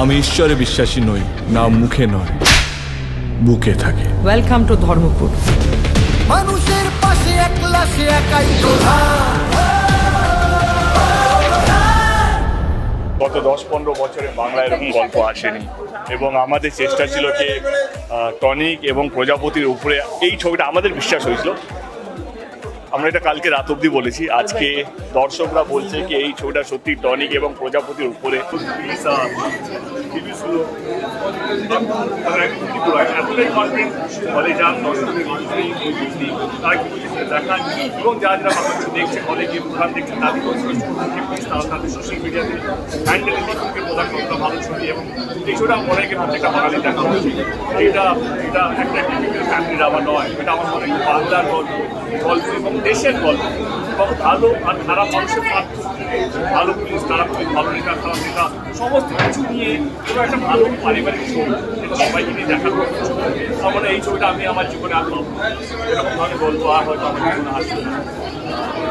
আমি ঈশ্বরে বিশ্বাসী নই না মুখে নয় বুকে থাকে। ওয়েলকাম টু ধর্মপুর মানুষের পাশে একলা সে একাই গত দশ পনেরো বছরে বাংলায় এরকম গল্প আসেনি। এবং আমাদের চেষ্টা ছিল যে টনিক এবং প্রজাপতির উপরে এই ছবিটা আমাদের বিশ্বাস হয়েছিল। আমরা এটা কালকে রাত অব্দি বলেছি। আজকে দর্শকরা বলছে কি, এই ছবিটা সত্যি টনিক এবং প্রজাপতির উপরে। এতটাই কনফিডেন্ট হলে যান দর্শকের বুঝলি তারা কি বুঝেছে দেখান এবং যারা যারা মানুষ দেখছে হলে গিয়ে প্রধান দেখছে তাদের তারা তাদের সোশ্যাল মিডিয়াতে হ্যান্ডেল লিখুনকে প্রধান কতটা ভালো ছবি এবং এই ছবিটা অনেকে প্রত্যেকটা বাঙালি দেখা উচিত এটা এটা একটা টিপিক্যাল ফ্যামিলি ড্রামা নয়। এটা আমার মনে হয় বাংলার গল্প গল্প এবং দেশের গল্প। এবং ভালো আর খারাপ মানুষের পার্থক্য ভালো পুলিশ, খারাপ পুলিশ, ভালো নেতা, খারাপ নেতা, সমস্ত কিছু নিয়ে পুরো একটা ভালো পারিবারিক ছবি সবাইকে নিয়ে দেখার মতো ছবি আমার এই ছবিটা আমি আমার জীবনে আর পাবো। এরকম ধরনের গল্প আর হয়তো আমার জীবনে আসবে না।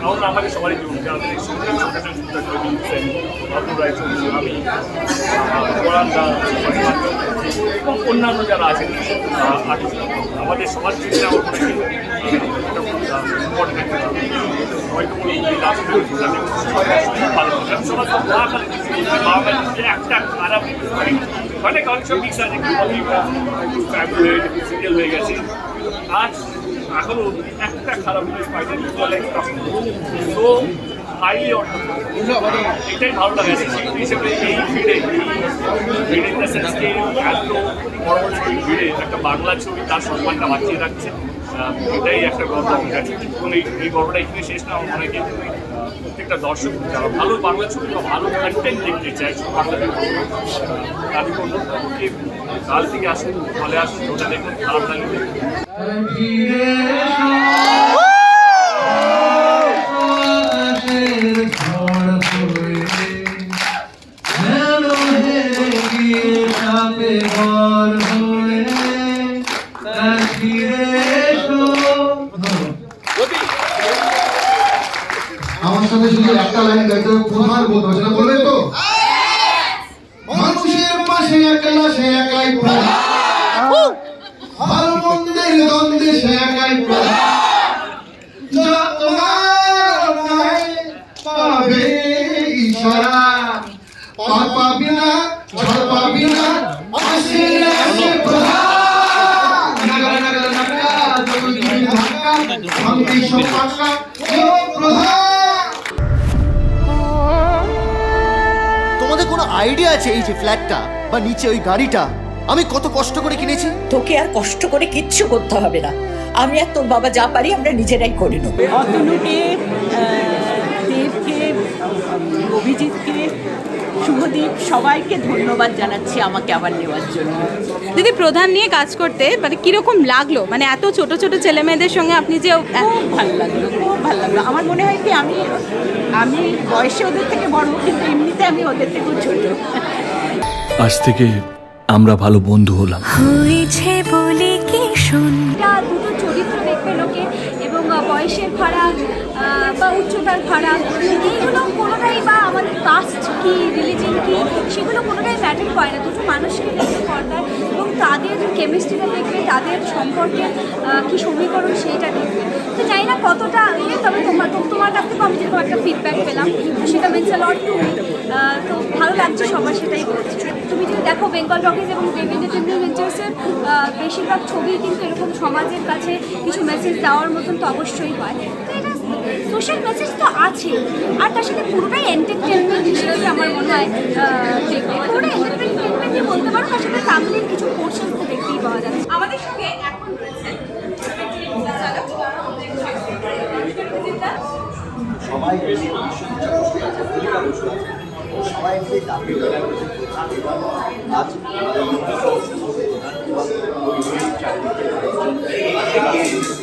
কারণ আমাদের সবারই জীবন আমাদের এই সুন্দর ছোট ছবি অতুল রায় চৌধুরী আমি কোরআন দা এবং অন্যান্য যারা আছেন আমাদের সবার ক্ষেত্রে আমার মনে হয় এটা খুব ইম্পর্টেন্ট একটা ছবি হয়তো কোনো last minute যাতে সবাই ভালো হবে। আমি সবার সব মা খালি দিচ্ছি, মা খালি দিচ্ছি, একটা খারাপ। অনেক অনেক সব মিক্স আছে সিরিয়াল গেছে আজ এখনও একটা খারাপ জিনিস পাইনি তো হাইলি এটাই ভালো লাগে শিল্পী হিসেবে এই ভিড়ে ভিড়ে ইন দ্য এত বড় বড় ভিড়ে একটা বাংলা ছবি, তার সম্মানটা বাঁচিয়ে রাখছে। এটাই একটা গর্ব আমার কাছে এবং এই এই গর্বটা এখানে শেষ না আমার মনে প্রত্যেকটা দর্শক, যারা ভালো বাংলা ছবি বা ভালো কন্টেন্ট দেখতে চায় বাংলা করব যে কাল থেকে আসুন ফলে আসুন ওটা দেখুন খারাপ লাগলে দেখুন। আমার সাথে শুধু একটা লাইন গাইতে প্রধান বলতে সেটা বলবে তো? মানুষের পাশে একলা সে একাই ভালো মন্দের দ্বন্দ্বে সে একাই নাই পাবে ইশারা। তোমাদের কোনো আইডিয়া আছে এই যে ফ্ল্যাটটা বা নিচে ওই গাড়িটা? আমি কত কষ্ট করে কিনেছি? তোকে আর কষ্ট করে কিচ্ছু করতে হবে না। আমি আর তোর বাবা যা পারি আমরা নিজেরাই করে নেব। অভিজিৎকে শুভদীপ সবাইকে ধন্যবাদ জানাচ্ছি আমাকে আবার নেওয়ার জন্য। দিদি প্রধান নিয়ে কাজ করতে মানে কীরকম লাগল? মানে এত ছোট ছোট ছেলে মেয়েদের সঙ্গে আপনি যে খুব ভালো লাগল খুব ভালো লাগল। আমার মনে হয় কি আমি আমি বয়সে ওদের থেকে বড় কিন্তু এমনিতে আমি ওদের থেকেও ছোট। আজ থেকে আমরা ভালো বন্ধু হলাম। হয়েছে বলে কি শুন এটা দুটো চরিত্র দেখবে লোকে এবং বয়সের ভাড়া বা উচ্চতার ভাড়া এইগুলো কোনোটাই বা আমাদের কাস্ট কি রিলিজন কি সেগুলো কোনোটাই ম্যাটার করে না। দুটো মানুষকে দেখবে পর্দায় এবং তাদের কেমিস্ট্রিটা দেখবে তাদের সম্পর্কে কি সমীকরণ সেইটা দেখবে। তো জানি না কতটা ইয়ে, তবে তোমার তোমার কাছ থেকে আমি যেরকম একটা ফিডব্যাক পেলাম সেটা মিনস আ লট টু তো ভালো লাগছে সবার সেটাই বলছি। তুমি যদি দেখো বেঙ্গল রকিজ এবং দেবেন্দ্র চন্দ্র বেশিরভাগ ছবি কিন্তু এরকম সমাজের কাছে কিছু মেসেজ দেওয়ার মতন তো অবশ্যই হয়। তো এটা সোশ্যাল মেসেজ তো আছে। আর তার সাথে পুরোটাই এন্টারটেনমেন্ট হিসেবে আমার মনে হয় পুরোটা এন্টারটেনমেন্টই বলতে পারো, তার সাথে ফ্যামিলির কিছু পোর্শন তো দেখতেই পাওয়া যাচ্ছে। আমাদের সঙ্গে এখন সবাই সবাই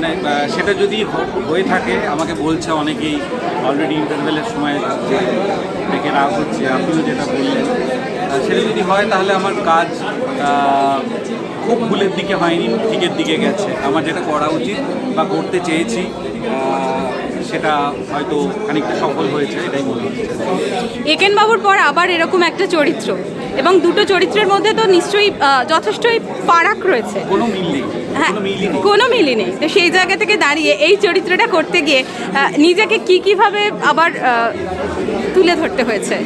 মানে সেটা যদি হয়ে থাকে আমাকে বলছে অনেকেই অলরেডি ইন্টারভেলের সময় যে ডেকে রাগ হচ্ছে আপনিও যেটা বললেন। সেটা যদি হয় তাহলে আমার কাজ খুব ভুলের দিকে হয়নি ঠিকের দিকে গেছে। আমার যেটা করা উচিত বা করতে চেয়েছি সেটা হয়তো খানিকটা সফল হয়েছে এটাই মনে হচ্ছে। একেন বাবুর পর আবার এরকম একটা চরিত্র। এবং দুটো চরিত্রের মধ্যে তো নিশ্চয়ই যথেষ্টই ফারাক রয়েছে। কোনো মিল নেই। হ্যাঁ কোনো মিলই নেই। তো সেই জায়গা থেকে দাঁড়িয়ে এই চরিত্রটা করতে গিয়ে নিজেকে কি কীভাবে আবার তুলে ধরতে হয়েছে?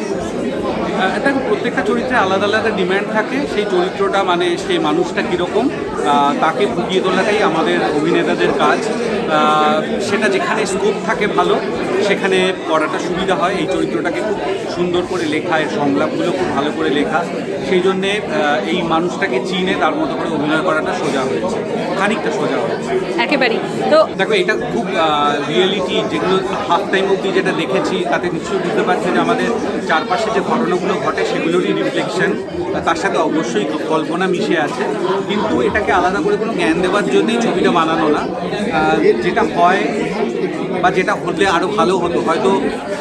দেখো প্রত্যেকটা চরিত্রে আলাদা আলাদা ডিম্যান্ড থাকে। সেই চরিত্রটা মানে সেই মানুষটা কীরকম তাকে ফুটিয়ে তোলাটাই আমাদের অভিনেতাদের কাজ। সেটা যেখানে স্কোপ থাকে ভালো সেখানে পড়াটা সুবিধা হয়। এই চরিত্রটাকে খুব সুন্দর করে লেখা এর সংলাপগুলো খুব ভালো করে লেখা। সেই জন্যে এই মানুষটাকে চিনে তার মতো করে অভিনয় করাটা সোজা হয়েছে। খানিকটা সোজা হয়েছে। একেবারেই। তো দেখো এটা খুব রিয়েলিটি যেগুলো হাফ টাইম অবধি যেটা দেখেছি তাতে নিশ্চয়ই বুঝতে পারছি যে আমাদের চারপাশে যে ঘটনাগুলো ঘটে সেগুলোরই রিফ্লেকশন তার সাথে অবশ্যই কল্পনা মিশে আছে। কিন্তু এটাকে আলাদা করে কোনো জ্ঞান দেওয়ার জন্যই ছবিটা বানানো না। যেটা হয় বা যেটা হলে আরও ভালো হতো। হয়তো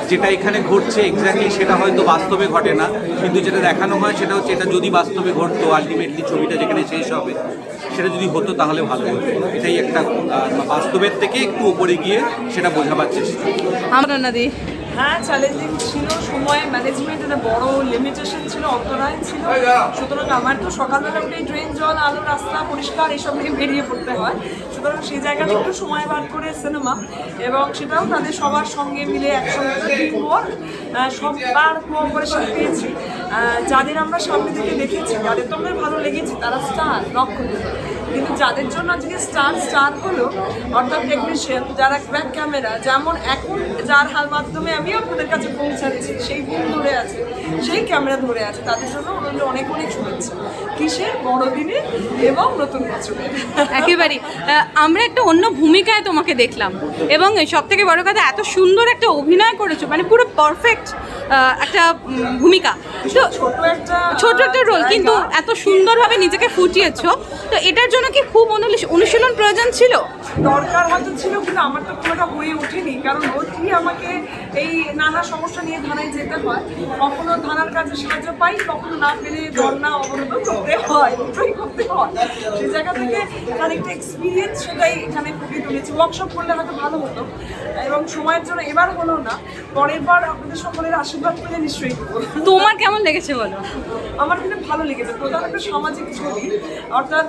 যেটা এখানে ঘটছে এক্স্যাক্টলি সেটা হয়তো বাস্তবে ঘটে না। কিন্তু যেটা দেখানো হয় সেটা হচ্ছে এটা যদি বাস্তবে ঘটতো আলটিমেটলি ছবিটা যেখানে শেষ হবে, সেটা যদি হতো তাহলে ভালো হতো। এটাই একটা বাস্তবের থেকে একটু উপরে গিয়ে সেটা বোঝাবার চেষ্টা। আমরা নদী হ্যাঁ চ্যালেঞ্জিং ছিল, সময় ম্যানেজমেন্টের বড় লিমিটেশন ছিল, অন্তরায় ছিল। সুতরাং আমার তো সকালবেলা উঠে ড্রেন জল, আলো, রাস্তা, পরিষ্কার এইসব নিয়ে বেরিয়ে পড়তে হয়। সুতরাং সেই জায়গাটা একটু সময় বার করে সিনেমা এবং সেটাও তাদের সবার সঙ্গে মিলে একসঙ্গে ওয়ার্ক সবার কোঅপারেশন পেয়েছি। যাদের আমরা সামনে থেকে দেখেছি যাদের তো আমাদের ভালো লেগেছে, তারা স্টার নক্ষত্র কিন্তু যাদের জন্য আজকে স্টার স্টার হলো, অর্থাৎ টেকনিশিয়ান যারা ব্যাক ক্যামেরা যেমন এখন যার হাল মাধ্যমে আমি আপনাদের কাছে পৌঁছাচ্ছি সেই বুক ধরে আছে সেই ক্যামেরা ধরে আছে তাদের জন্য ওনাদের অনেক অনেক শুভেচ্ছা। কিসের বড়দিনে এবং নতুন বছরের। একেবারেই। আমরা একটা অন্য ভূমিকায় তোমাকে দেখলাম এবং সব থেকে বড় কথা এত সুন্দর একটা অভিনয় করেছ মানে পুরো পারফেক্ট একটা ভূমিকা। তো ছোট একটা রোল কিন্তু এত সুন্দরভাবে নিজেকে ফুটিয়েছো। তো এটার জন্য কি খুব অনুশীলন প্রয়োজন ছিল? দরকার হয়তো ছিল কিন্তু আমার তো পুরোটা হয়ে ওঠেনি কারণ রোজই আমাকে এই নানা সমস্যা নিয়ে থানায় যেতে হয়। কখনো থানার কাছে সাহায্য পাই কখনো না পেলে ধর্ণা অবরোধ করতে হয়। দুটোই করতে হয়। সেই জায়গা থেকে খানিকটা এক্সপিরিয়েন্স সেটাই এখানে ফুটিয়ে তুলেছি। ওয়ার্কশপ করলে হয়তো ভালো হতো। এবং সময়ের জন্য এবার হলো না। পরের বার আপনাদের সকলের আশীর্বাদ পেলে নিশ্চয়ই তোমার কেমন লেগেছে বলো? আমার কিন্তু ভালো লেগেছে। প্রধান একটা সামাজিক ছবি। অর্থাৎ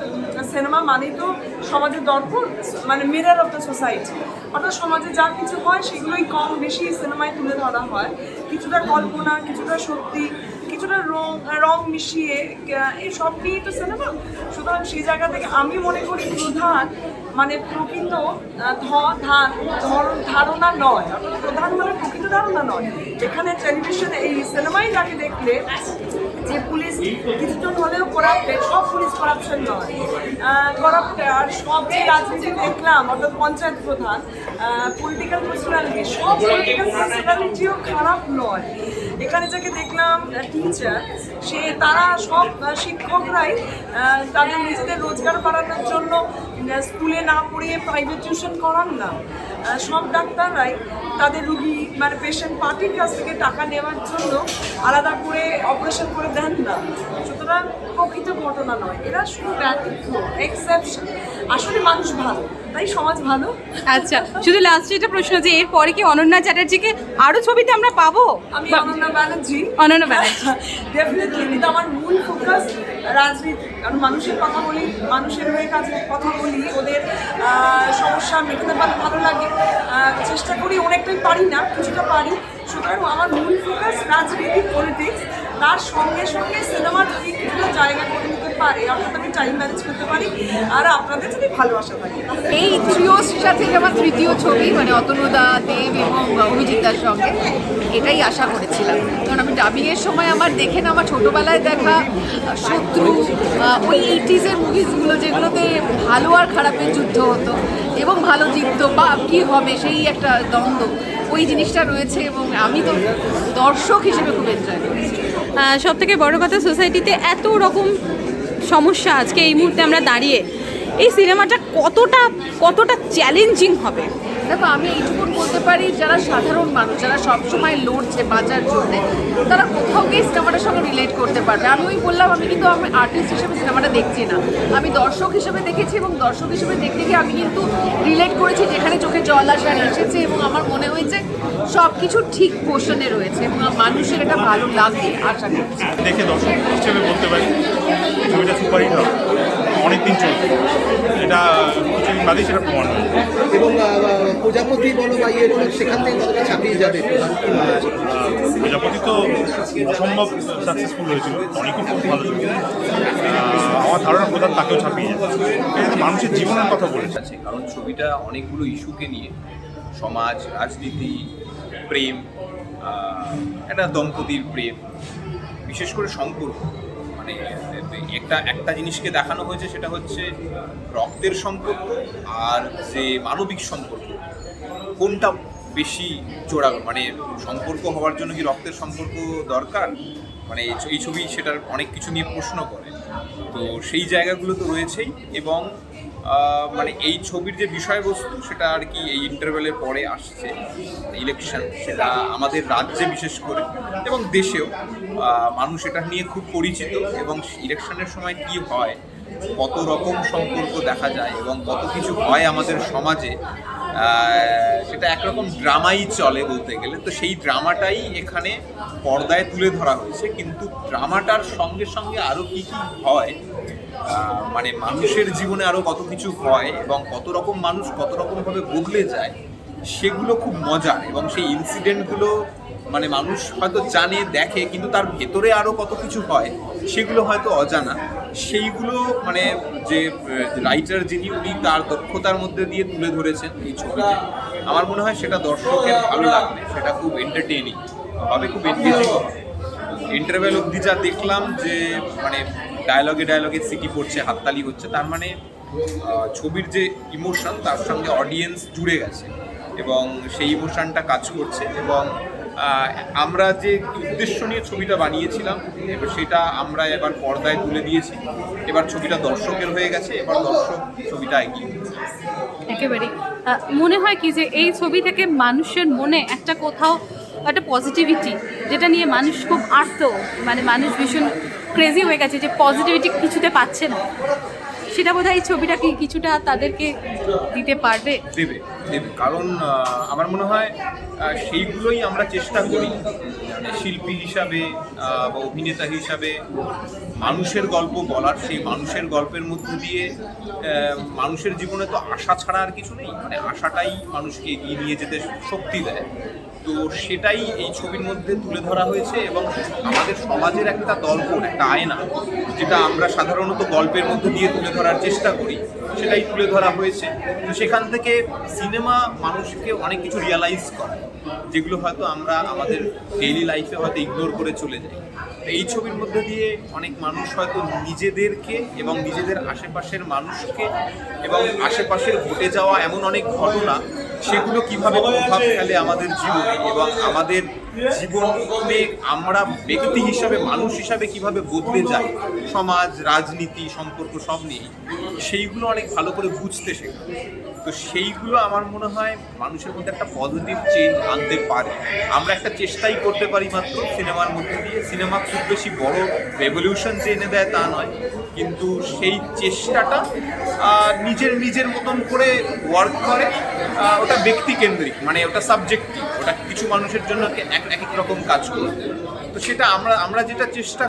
সিনেমা মানেই তো সমাজের দর্পণ মানে মিরার অফ দ্য সোসাইটি অর্থাৎ সমাজে যা কিছু হয় সেগুলোই কম বেশি সিনেমায় তুলে ধরা হয়। কিছুটা কল্পনা, কিছুটা সত্যি, কিছুটা রং রং মিশিয়ে এই সব নিয়েই তো সিনেমা। সুতরাং সেই জায়গা থেকে আমি মনে করি প্রধান মানে প্রকৃত ধান, ধর- ধারণা নয়। প্রধান মানে প্রকৃত ধারণা নয়। এখানে টেলিভিশনে এই সিনেমাই যাকে দেখলে যে পুলিশ কিছুজন হলেও করাপ্টেড সব পুলিশ করাপশন নয়। করাপ্ট আর সব যে রাজনীতি দেখলাম, অর্থাৎ পঞ্চায়েত প্রধান পলিটিক্যাল পার্সোনালিটি সব পলিটিক্যাল পার্সোনালিটিও খারাপ নয়। এখানে যাকে দেখলাম টিচার সে, তারা সব শিক্ষকরাই তাদের নিজেদের রোজগার বাড়ানোর জন্য স্কুলে না পড়িয়ে প্রাইভেট টিউশন করান না। সব ডাক্তাররাই তাদের রুগী মানে পেশেন্ট পার্টির কাছ থেকে টাকা নেওয়ার জন্য আলাদা করে অপারেশন করে দেন না। সুতরাং প্রকৃত ঘটনা নয়। এরা শুধু ব্যতিক্রম এক্সেপশন আসলে মানুষ ভালো তাই সমাজ ভালো। আচ্ছা শুধু লাস্ট এটা প্রশ্ন যে এরপরে কি অনন্যা চ্যাটার্জিকে আরও ছবিতে আমরা পাবো? আমি অনন্যা ব্যানার্জি। অনন্যা ব্যানার্জি। ডেফিনেটলি কিন্তু আমার মূল ফোকাস রাজনীতি। কারণ মানুষের কথা বলি মানুষের হয়ে কাজে কথা বলি ওদের সমস্যা মেটাতে পারলে ভালো লাগে। চেষ্টা করি অনেকটাই পারি না, কিছুটা পারি। সুতরাং আমার মূল ফোকাস রাজনীতি পলিটিক্স তার সঙ্গে সঙ্গে সিনেমার যদি কিছুটা জায়গা করে নিতে পারে অর্থাৎ আমি টাইম ম্যানেজ করতে পারি আর আপনাদের যদি ভালোবাসা থাকে। এই ট্রিওর সাথে আমার তৃতীয় ছবি মানে অতনুদা দেব এবং অভিজিৎ দার সঙ্গে। এটাই আশা করেছিলাম। কারণ আমি ডাবিংয়ের সময় আমার দেখে না আমার ছোটোবেলায় দেখা শত্রু ওই এইটিজের মুভিসগুলো যেগুলোতে ভালো আর খারাপের যুদ্ধ হতো এবং ভালো জিততো বা কী হবে সেই একটা দ্বন্দ্ব। ওই জিনিসটা রয়েছে এবং আমি তো দর্শক হিসেবে খুব এনজয় করেছি। সব থেকে বড় কথা সোসাইটিতে এত রকম সমস্যা আজকে এই মুহূর্তে আমরা দাঁড়িয়ে এই সিনেমাটা কতটা কতটা চ্যালেঞ্জিং হবে? দেখো, আমি এইটুকু বলতে পারি, যারা সাধারণ মানুষ, যারা সবসময় লড়ছে বাঁচার জন্যে, তারা কোথাও গিয়ে সিনেমাটার সঙ্গে রিলেট করতে পারবে। আমি ওই বললাম, আমি কিন্তু আমি আর্টিস্ট হিসেবে সিনেমাটা দেখছি না। আমি দর্শক হিসেবে দেখেছি এবং দর্শক হিসেবে দেখতে গিয়ে আমি কিন্তু রিলেট করেছি, যেখানে চোখে জল আসার এসেছে এবং আমার মনে হয়েছে সব কিছু ঠিক পোষণে রয়েছে এবং মানুষের এটা ভালো লাগবে, আশা করছি। দেখে দর্শক হিসেবে বলতে পারি, ছবিটা অনেকদিন চলছে। এটা কিছুদিন বাদেই সেটা প্রমাণ হবে এবং প্রজাপতি বলো বা ইয়ে বলো সেখান থেকে কতটা ছাপিয়ে যাবে? প্রজাপতি তো অসম্ভব সাকসেসফুল হয়েছিল। অনেকও খুব ভালো আমার ধারণা প্রধান তাকেও ছাপিয়ে যাবে। এটা মানুষের জীবনের কথা বলেছে। আছে কারণ ছবিটা অনেকগুলো ইস্যুকে নিয়ে সমাজ রাজনীতি প্রেম একটা দম্পতির প্রেম বিশেষ করে সম্পর্ক মানে একটা একটা জিনিসকে দেখানো হয়েছে, সেটা হচ্ছে রক্তের সম্পর্ক আর যে মানবিক সম্পর্ক। কোনটা বেশি জোড়া মানে সম্পর্ক হওয়ার জন্য কি রক্তের সম্পর্ক দরকার? মানে এই ছবি সেটার অনেক কিছু নিয়ে প্রশ্ন করে। তো সেই জায়গাগুলো তো রয়েছেই এবং মানে এই ছবির যে বিষয়বস্তু সেটা আর কি এই ইন্টারভেলের পরে আসছে ইলেকশন সেটা আমাদের রাজ্যে বিশেষ করে এবং দেশেও। মানুষ এটা নিয়ে খুব পরিচিত এবং ইলেকশনের সময় কি হয়, কত রকম সম্পর্ক দেখা যায় এবং কত কিছু হয় আমাদের সমাজে সেটা একরকম ড্রামাই চলে বলতে গেলে। তো সেই ড্রামাটাই এখানে পর্দায় তুলে ধরা হয়েছে। কিন্তু ড্রামাটার সঙ্গে সঙ্গে আরও কী কী হয় মানে মানুষের জীবনে আরও কত কিছু হয় এবং কত রকম মানুষ কত রকমভাবে বদলে যায়, সেগুলো খুব মজার এবং সেই ইনসিডেন্টগুলো মানে মানুষ হয়তো জানে, দেখে, কিন্তু তার ভেতরে আরও কত কিছু হয়, সেগুলো হয়তো অজানা। সেইগুলো মানে যে রাইটার যিনি, উনি তার দক্ষতার মধ্যে দিয়ে তুলে ধরেছেন এই ছবিতে, আমার মনে হয় সেটা দর্শকের ভালো লাগবে, সেটা খুব এন্টারটেইনিং হবে খুব এনগেজিং ইন্টারভেল অবধি যা দেখলাম যে মানে ডায়লগে ডায়লগে সিটি পড়ছে, হাততালি হচ্ছে, তার মানে ছবির যে ইমোশন, তার সঙ্গে অডিয়েন্স জুড়ে গেছে এবং সেই ইমোশনটা কাজ করছে এবং আমরা যে উদ্দেশ্য নিয়ে ছবিটা বানিয়েছিলাম, এবার সেটা আমরা এবার পর্দায় তুলে দিয়েছি। এবার ছবিটা দর্শকের হয়ে গেছে, এবার দর্শক ছবিটা এগিয়ে একেবারেই। মনে হয় কি যে এই ছবি থেকে মানুষের মনে একটা কোথাও একটা পজিটিভিটি যেটা নিয়ে মানুষ খুব আর্ত মানে মানুষ ভীষণ ক্রেজি হয়ে গেছে যে পজিটিভিটি কিছুতে পাচ্ছে না। সেটা বোধহয় এই ছবিটা কি কিছুটা তাদেরকে দিতে পারবে? দেবে দেবে। কারণ আমার মনে হয় সেইগুলোই আমরা চেষ্টা করি। মানে শিল্পী হিসাবে বা অভিনেতা হিসাবে মানুষের গল্প বলার, সেই মানুষের গল্পের মধ্য দিয়ে মানুষের জীবনে তো আশা ছাড়া আর কিছু নেই। মানে আশাটাই মানুষকে এগিয়ে নিয়ে যেতে শক্তি দেয়। তো সেটাই এই ছবির মধ্যে তুলে ধরা হয়েছে এবং আমাদের সমাজের একটা দর্পণ একটা আয়না, যেটা আমরা সাধারণত গল্পের মধ্যে দিয়ে তুলে ধরার চেষ্টা করি, সেটাই তুলে ধরা হয়েছে। তো সেখান থেকে সিনেমা মানুষকে অনেক কিছু রিয়ালাইজ করে, যেগুলো হয়তো আমরা আমাদের ডেইলি লাইফে হয়তো ইগনোর করে চলে যাই। এই ছবির মধ্যে দিয়ে অনেক মানুষ হয়তো নিজেদেরকে এবং নিজেদের আশেপাশের মানুষকে এবং আশেপাশের ঘটে যাওয়া এমন অনেক ঘটনা সেগুলো কীভাবে প্রভাব ফেলে আমাদের জীবনে এবং আমাদের জীবনে আমরা ব্যক্তি হিসাবে, মানুষ হিসাবে কীভাবে বদলে যাই? সমাজ, রাজনীতি, সম্পর্ক সব নিয়েই। সেইগুলো অনেক ভালো করে বুঝতে শেখা। তো সেইগুলো আমার মনে হয় মানুষের মধ্যে একটা পজিটিভ চেঞ্জ আনতে পারে। আমরা একটা চেষ্টাই করতে পারি মাত্র সিনেমার মধ্যে দিয়ে। সিনেমা খুব বেশি বড় রেভলিউশন যে এনে দেয় তা নয়। কিন্তু সেই চেষ্টাটা নিজের নিজের মতন করে ওয়ার্ক করে ওটা ব্যক্তিকেন্দ্রিক মানে ওটা সাবজেক্টিভ কিছু মানুষের জন্য এক এক রকম কাজ করবে। তো সেটা আমরা আমরা যেটা চেষ্টা